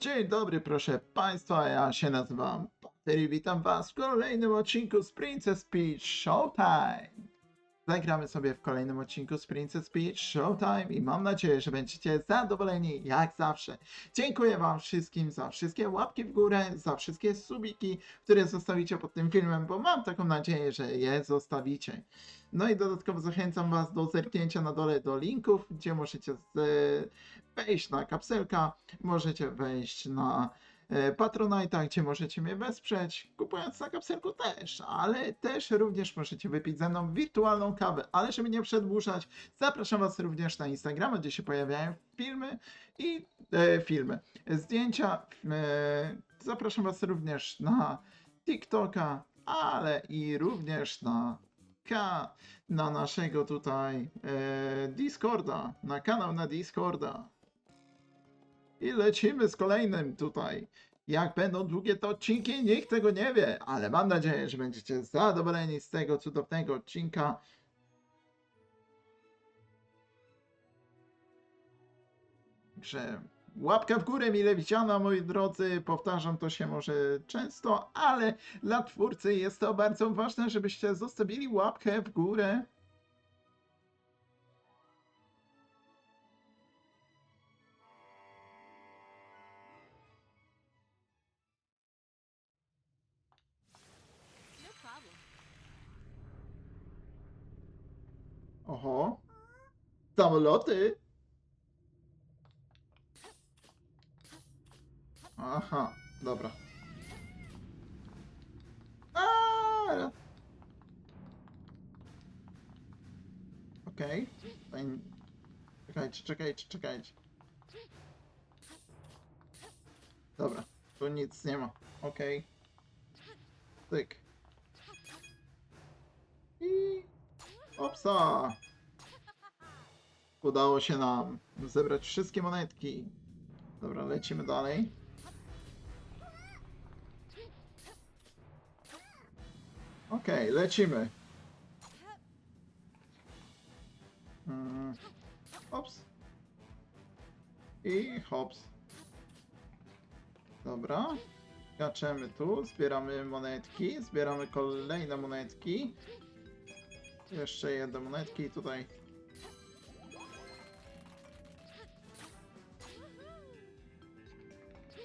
Dzień dobry, proszę Państwa, ja się nazywam Pater i witam Was w kolejnym odcinku z Princess Peach Showtime. Zagramy sobie w kolejnym odcinku z Princess Peach Showtime i mam nadzieję, że będziecie zadowoleni jak zawsze. Dziękuję Wam wszystkim za wszystkie łapki w górę, za wszystkie subiki, które zostawicie pod tym filmem, bo mam taką nadzieję, że je zostawicie. No i dodatkowo zachęcam Was do zerknięcia na dole do linków, gdzie możecie wejść na kapselka, możecie wejść na Patronite'a, gdzie możecie mnie wesprzeć, kupując na kapselku też, ale też również możecie wypić ze mną wirtualną kawę, ale żeby nie przedłużać, zapraszam Was również na Instagrama, gdzie się pojawiają filmy i e, filmy, zdjęcia, e, zapraszam Was również na TikToka, ale i również na na naszego tutaj e, Discorda, na kanał na Discorda. I lecimy z kolejnym tutaj. Jak będą długie te odcinki, nikt tego nie wie, ale mam nadzieję, że będziecie zadowoleni z tego cudownego odcinka. Że łapka w górę mile widziana, moi drodzy. Powtarzam to się może często, ale dla twórcy jest to bardzo ważne, żebyście zostawili łapkę w górę. Oho. Samoloty. Aha, dobra. Aaa! Okej. Okay. Czekajcie, czekajcie, czekajcie. Dobra, tu nic nie ma. Okej. Tyk. I... Opsa! Udało się nam zebrać wszystkie monetki. Dobra, lecimy dalej. Okej, lecimy. Mm, Hops. I hops. Dobra. Skaczemy tu, zbieramy monetki, zbieramy kolejne monetki. Jeszcze jedne monetki tutaj.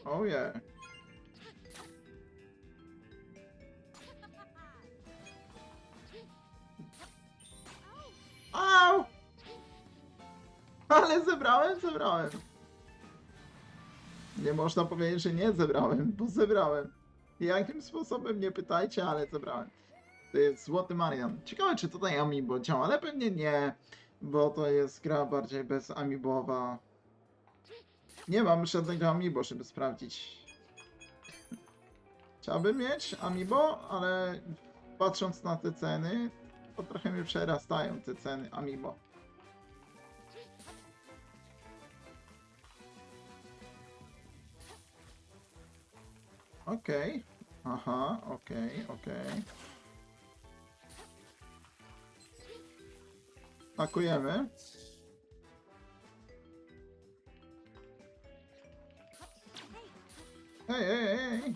Oh yeah. Au! Ale zebrałem, zebrałem. Nie można powiedzieć, że nie zebrałem, bo zebrałem. Jakim sposobem nie pytajcie, ale zebrałem. To jest Złoty Marian. Ciekawe, czy tutaj Amiibo działa, ale pewnie nie, bo to jest gra bardziej bez Amiibowa. Nie mam żadnego Amiibo, żeby sprawdzić. Chciałbym mieć Amiibo, ale patrząc na te ceny, to trochę mnie przerastają te ceny Amiibo. Okej. Aha, okej, okej. Pakujemy. Hej, hej, hej!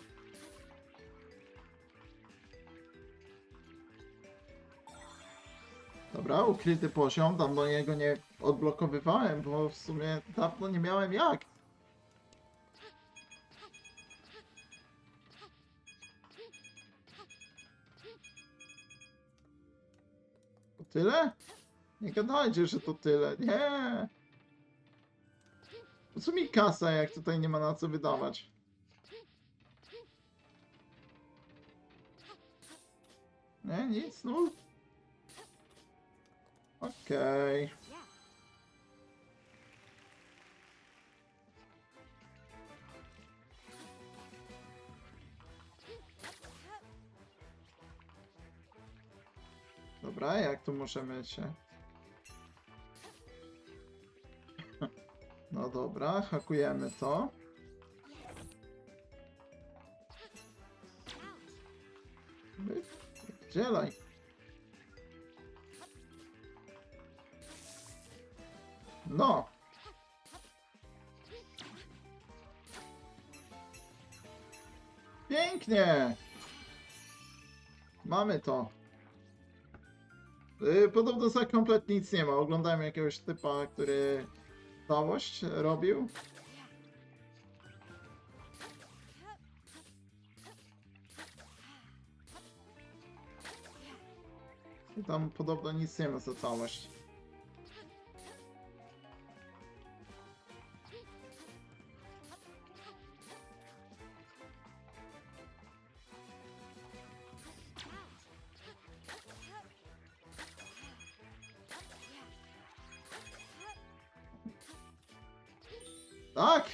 Dobra, ukryty poziom, dawno jego nie odblokowywałem, bo w sumie dawno nie miałem jak. To tyle? Nie gadajcie, że to tyle. Nie! Po co mi kasa, jak tutaj nie ma na co wydawać? Nie, nic, nul. Okej. Yeah. Dobra, jak tu możemy się... No dobra, hakujemy to. Dzielaj. No. Pięknie! Mamy to. Y, Podobno za kompletnie nic nie ma. Oglądałem jakiegoś typa, który całość robił. Tam podobno nic nie ma za całość. Tak!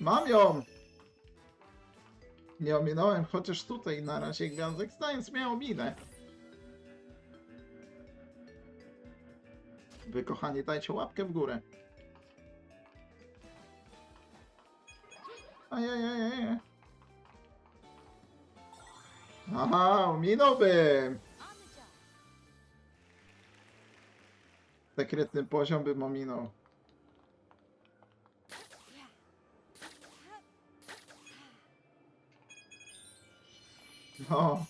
Mam ją! Nie ominąłem, chociaż tutaj na razie gwiazdek Science miał minę. Wy kochani, dajcie łapkę w górę. Ajajajaj. Aha, job. Sekretny poziom bym ominął. No,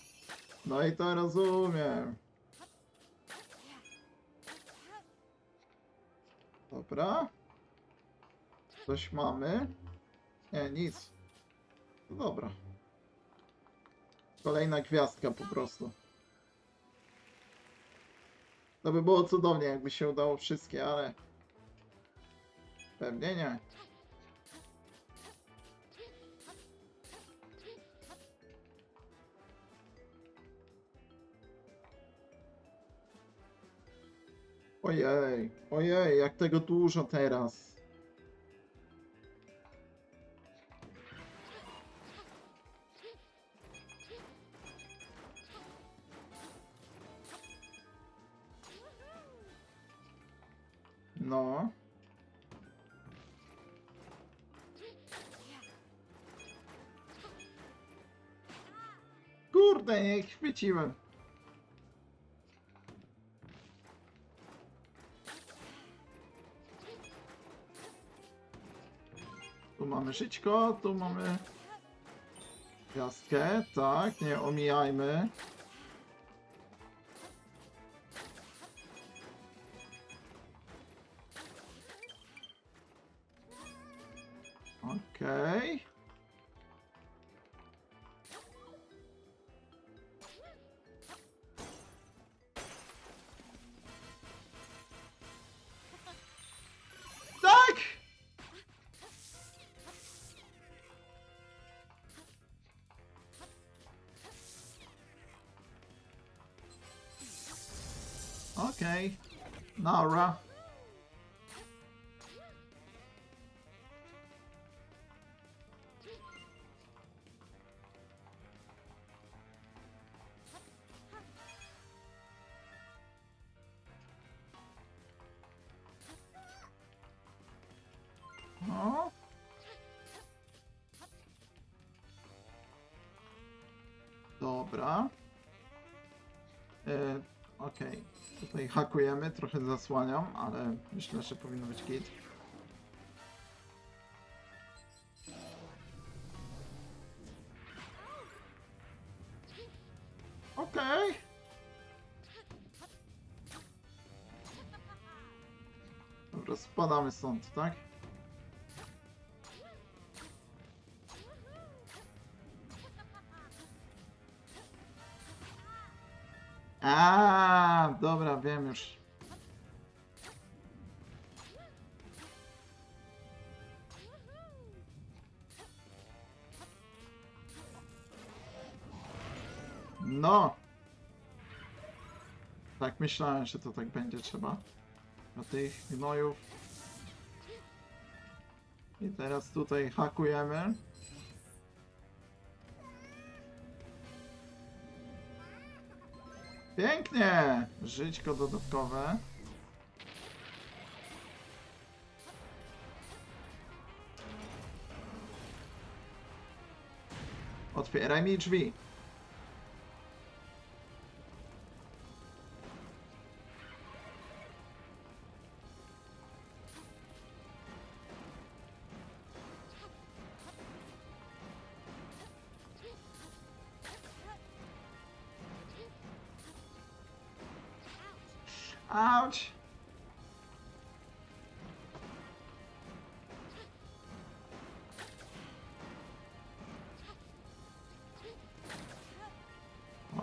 no i to rozumiem. Dobra. Coś mamy? Nie, nic. No dobra. Kolejna gwiazdka po prostu. To by było cudownie, jakby się udało wszystkie, ale... Pewnie nie. Ojej, ojej, jak tego dużo teraz. No. Kurde, nie chwyciłem. Żyćko, tu mamy gwiazdkę, tak, nie omijajmy. Okej. Tak! Okej. Nara. O. Dobra. Okej. Tutaj hakujemy, trochę zasłaniam, ale myślę, że powinno być git. Okej. Dobra, spadamy stąd, tak? Już. No. Tak myślałem, że to tak będzie trzeba. Do tych gnojów. I teraz tutaj hakujemy. Pięknie! Żyćko dodatkowe. Otwieraj mi drzwi.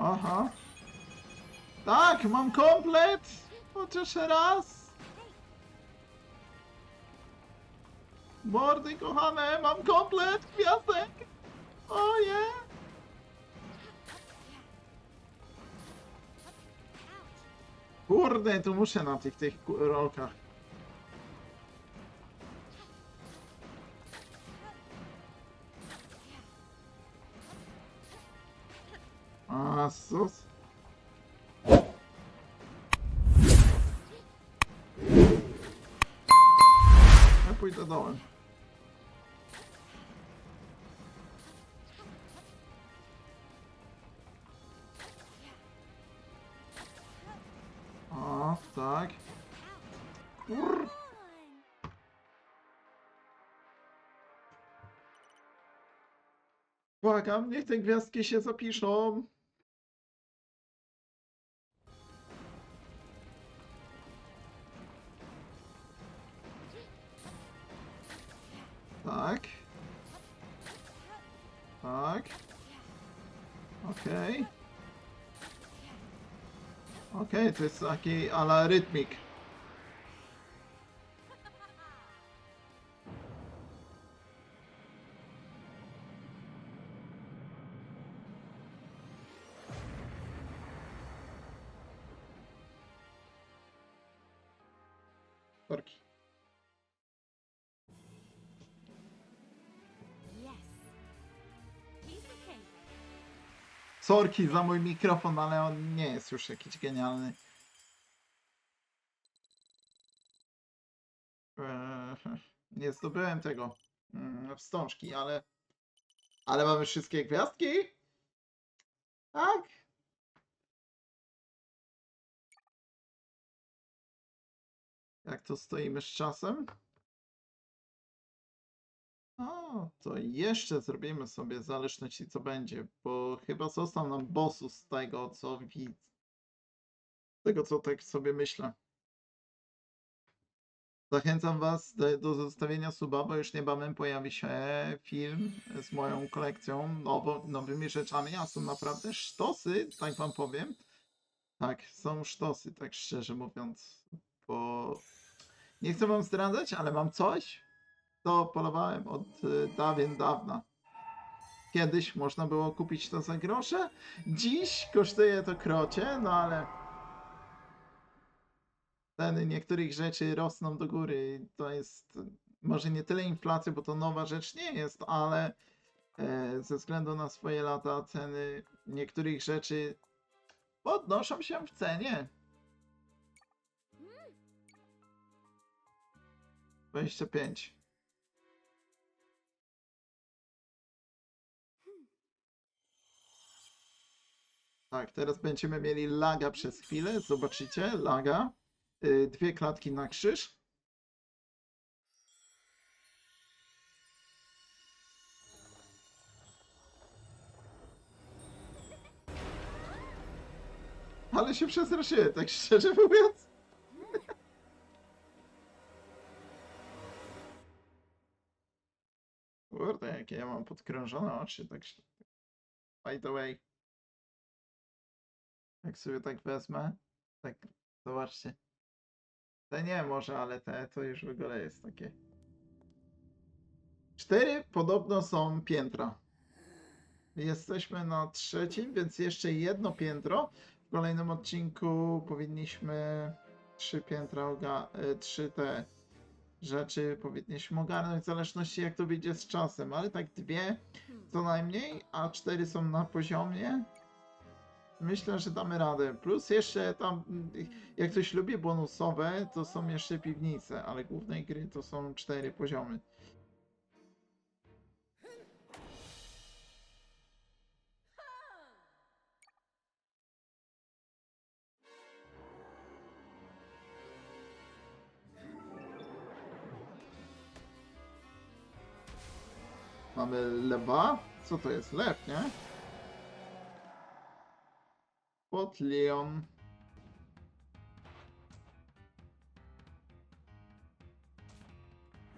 Aha. Tak, mam komplet! Chociaż raz! Mordy kochane, mam komplet! Gwiazdek! Oje! Kurde, tu muszę na tych, tych ku- sus. Ja pójdę dołem. O, tak. Kur... Błagam, niech te gwiazdki się zapiszą. To jest taki ala rytmik. Cake. Sorki za mój mikrofon, ale on nie jest już jakiś genialny. Nie zdobyłem tego mm, wstążki, ale ale mamy wszystkie gwiazdki? Tak? Jak to stoimy z czasem? O, to jeszcze zrobimy sobie w zależności co będzie, bo chyba został nam bossu z tego co widzę. Z tego co tak sobie myślę. Zachęcam Was do, zostawienia suba, bo już niebawem pojawi się film z moją kolekcją, nowo, nowymi rzeczami, a są naprawdę sztosy, tak Wam powiem. Tak, są sztosy, tak szczerze mówiąc, bo nie chcę Wam zdradzać, ale mam coś, to polowałem od y, dawien dawna. Kiedyś można było kupić to za grosze, dziś kosztuje to krocie, no ale ceny niektórych rzeczy rosną do góry. To jest może nie tyle inflacja, bo to nowa rzecz nie jest, ale e, ze względu na swoje lata ceny niektórych rzeczy podnoszą się w cenie. 25. Tak, teraz będziemy mieli laga przez chwilę. Zobaczycie, laga. Y, Dwie klatki na krzyż. Ale się przestraszyłem, tak szczerze mówiąc. Kurde, jakie ja mam podkrążone oczy, tak. By the way. Jak sobie tak wezmę, tak zobaczcie. Te nie może, ale te to już w ogóle jest takie. Cztery podobno są piętra. Jesteśmy na trzecim, więc jeszcze jedno piętro. W kolejnym odcinku powinniśmy trzy piętra, e, trzy te rzeczy powinniśmy ogarnąć w zależności jak to wyjdzie z czasem, ale tak dwie co najmniej, a cztery są na poziomie. Myślę, że damy radę. Plus jeszcze tam, jak ktoś lubi bonusowe, to są jeszcze piwnice, ale głównej gry to są cztery poziomy. Mamy lewa. Co to jest? Lew, nie? Pod Leon.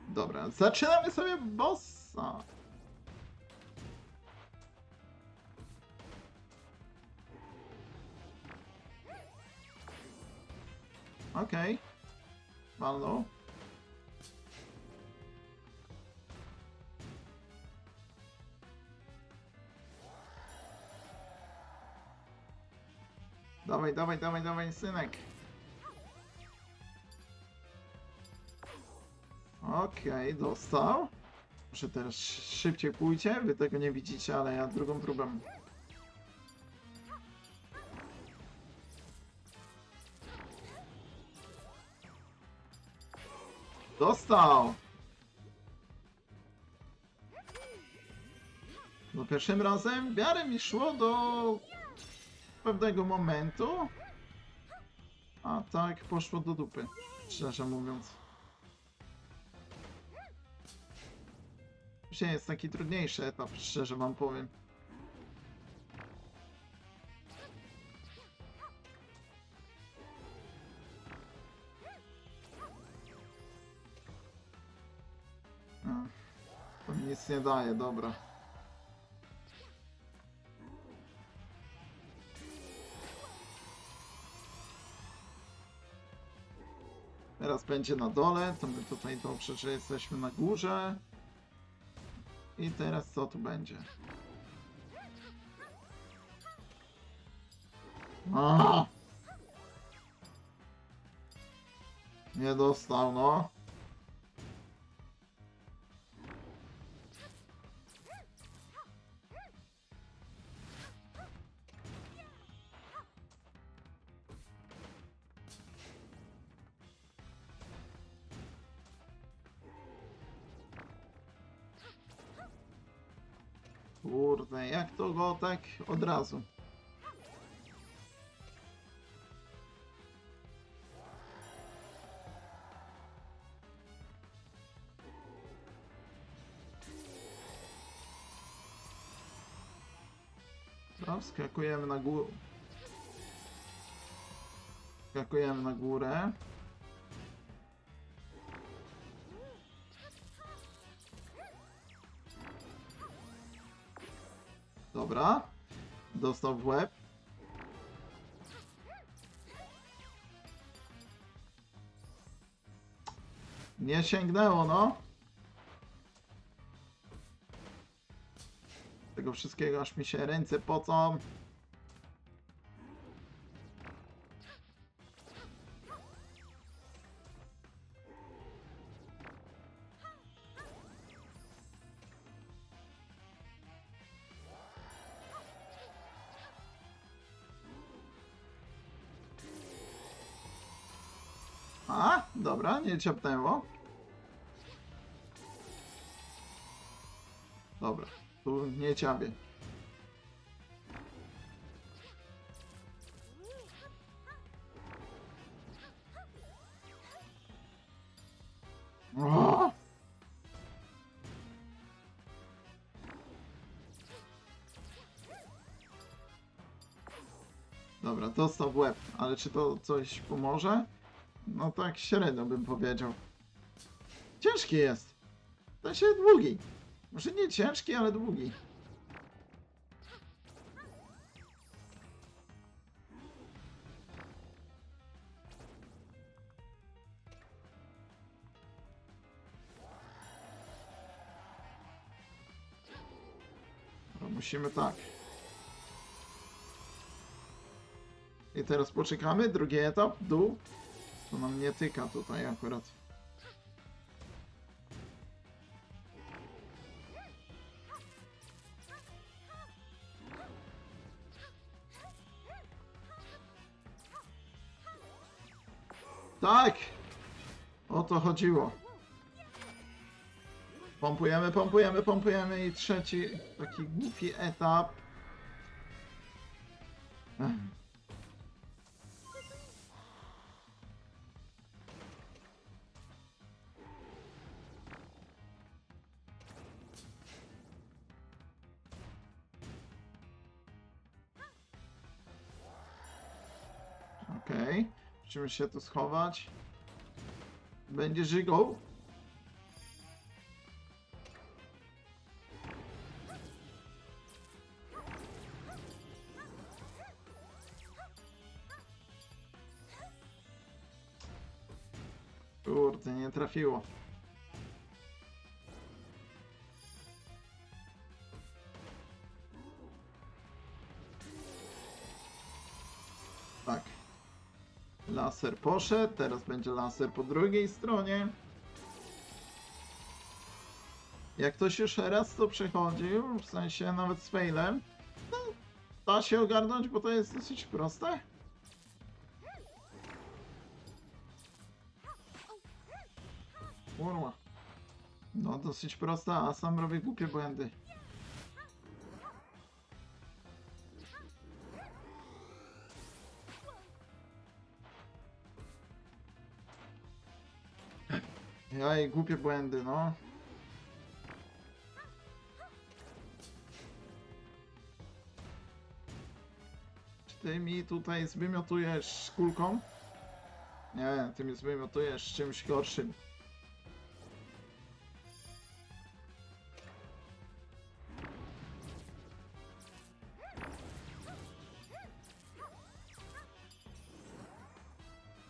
Dobra, zaczynamy sobie bossa. Okej. Okay. Walnął. Dawaj, dawaj, dawaj, dawaj, synek. Okej, dostał. Muszę teraz szybciej pójdzie. Wy tego nie widzicie, ale ja drugą próbę. Dostał! No pierwszym razem w miarę mi szło do pewnego momentu. A tak poszło do dupy, szczerze mówiąc. Dzisiaj jest taki trudniejszy etap, szczerze wam powiem. To mi nic nie daje, dobra. Teraz będzie na dole, to my tutaj dobrze, że jesteśmy na górze. I teraz co tu będzie? A! Nie dostał, no. Kurde, jak to go tak od razu? No, skakujemy na górę. Skakujemy na górę. Dostał w łeb. Nie sięgnęło, no. Tego wszystkiego aż mi się ręce pocą. Nie ciapnęło. Dobra, tu nie ciabię. O! Dobra, dostał w łeb, ale czy to coś pomoże? No tak średnio bym powiedział. Ciężki jest. To się długi. Może nie ciężki, ale długi. Musimy tak. I teraz poczekamy, drugi etap, dół. To nam nie tyka tutaj akurat. Tak! O to chodziło. Pompujemy, pompujemy, pompujemy i trzeci taki głupi etap. Ech. Musimy się tu schować. Będzie żygą. Kurde, nie trafiło. Tak. Laser poszedł, teraz będzie laser po drugiej stronie. Jak ktoś już raz to przechodził, w sensie nawet z failem, no, da się ogarnąć, bo to jest dosyć proste. Kurwa. No dosyć prosta, a sam robię głupie błędy. Jaj, głupie błędy, no. Czy ty mi tutaj zwymiotujesz kulką? Nie, ty mi zwymiotujesz czymś gorszym.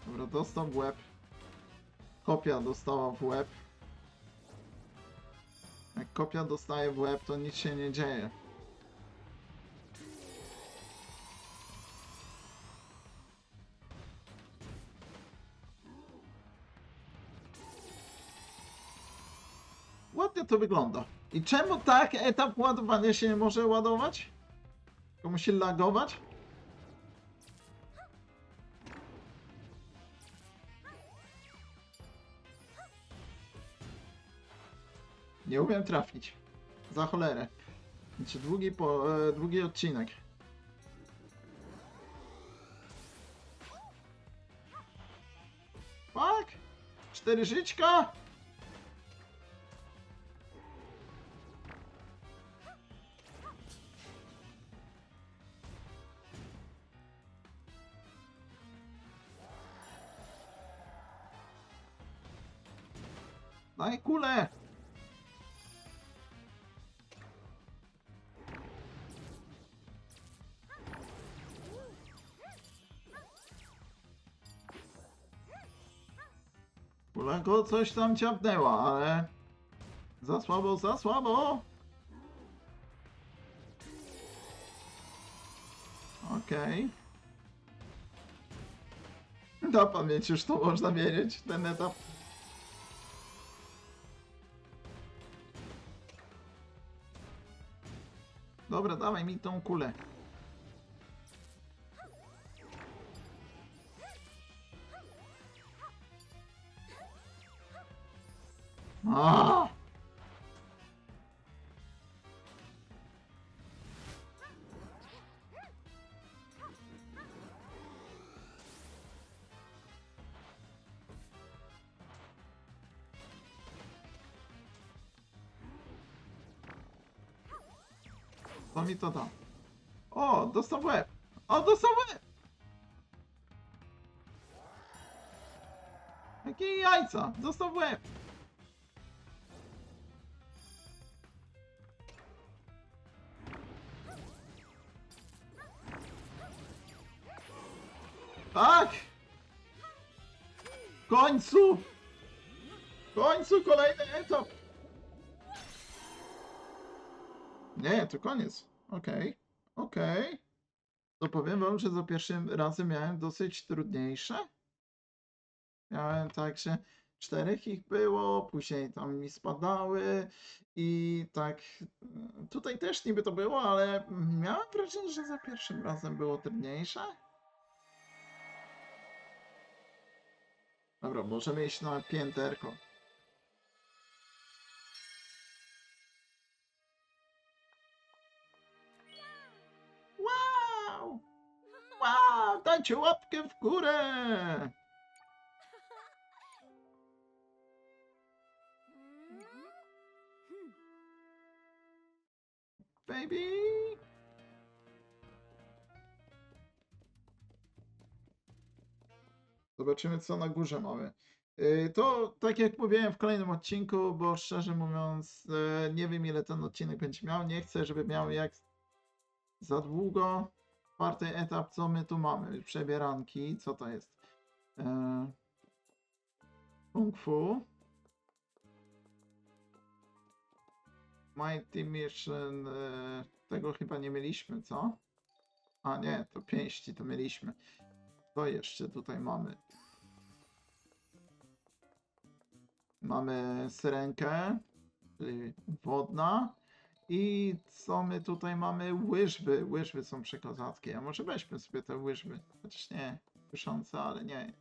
Dobra, dostał łeb. Kopia dostała w łeb. Jak kopia dostaje w łeb, to nic się nie dzieje. Ładnie to wygląda. I czemu tak etap ładowania się nie może ładować? Tylko musi lagować? Nie umiem trafić. Za cholerę. Znaczy długi, po, e, długi odcinek. Tak? Cztery żyćka? Kulego coś tam ciapnęła, ale... Za słabo, za słabo! Okej. Da pamięć już to można wiedzieć, ten etap. Dobra, dawaj mi tą kulę. Co mi to da? O, dostał łeb! O, dostał łeb! Jakie jajca! Dostał łeb! Tak! W końcu! W końcu kolejny etap! Nie, to koniec. Okej, okej. To powiem wam, że za pierwszym razem miałem dosyć trudniejsze. Miałem tak, że czterech ich było, później tam mi spadały i tak mm, tutaj też niby to było, ale miałem wrażenie, że za pierwszym razem było trudniejsze. Dobra, możemy iść na pięterko. Dajcie łapkę w górę! Baby! Zobaczymy, co na górze mamy. Yy, To, tak jak mówiłem w kolejnym odcinku, bo szczerze mówiąc, e, nie wiem ile ten odcinek będzie miał. Nie chcę, żeby miał jak za długo. Czwarty etap, co my tu mamy? Przebieranki, co to jest? E, Kung Fu. Mighty Mission. E, tego chyba nie mieliśmy, co? A nie, to pięści to mieliśmy. To jeszcze tutaj mamy. Mamy syrenkę, czyli wodna. I co my tutaj mamy? Łyżwy. Łyżwy są przekozackie. A może weźmy sobie te łyżwy. Chociaż nie, kuszące, ale nie.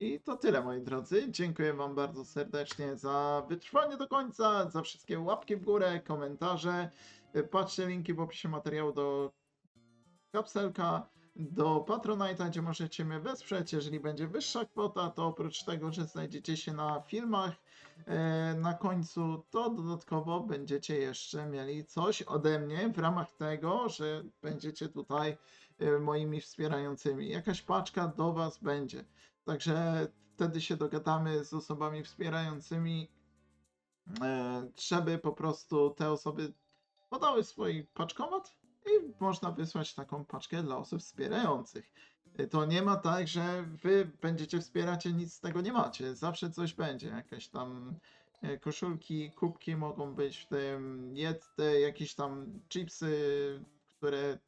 I to tyle, moi drodzy. Dziękuję Wam bardzo serdecznie za wytrwanie do końca, za wszystkie łapki w górę, komentarze. Patrzcie linki w opisie materiału do kapselka, do Patronite'a, gdzie możecie mnie wesprzeć. Jeżeli będzie wyższa kwota, to oprócz tego, że znajdziecie się na filmach e, na końcu, to dodatkowo będziecie jeszcze mieli coś ode mnie w ramach tego, że będziecie tutaj e, moimi wspierającymi. Jakaś paczka do Was będzie. Także wtedy się dogadamy z osobami wspierającymi, e, żeby po prostu te osoby podały swój paczkomat i można wysłać taką paczkę dla osób wspierających. To nie ma tak, że wy będziecie wspierać, a nic z tego nie macie. Zawsze coś będzie. Jakieś tam e, koszulki, kubki mogą być w tym, jedte, jakieś tam chipsy, które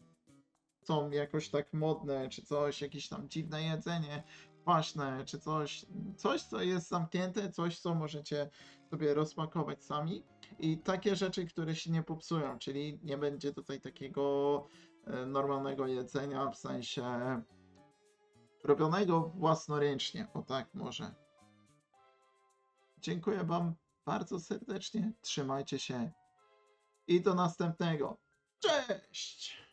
są jakoś tak modne, czy coś, jakieś tam dziwne jedzenie kwaśne, czy coś, coś, co jest zamknięte, coś, co możecie sobie rozsmakować sami. I takie rzeczy, które się nie popsują, czyli nie będzie tutaj takiego e, normalnego jedzenia, w sensie robionego własnoręcznie, o tak może. Dziękuję Wam bardzo serdecznie, trzymajcie się i do następnego. Cześć!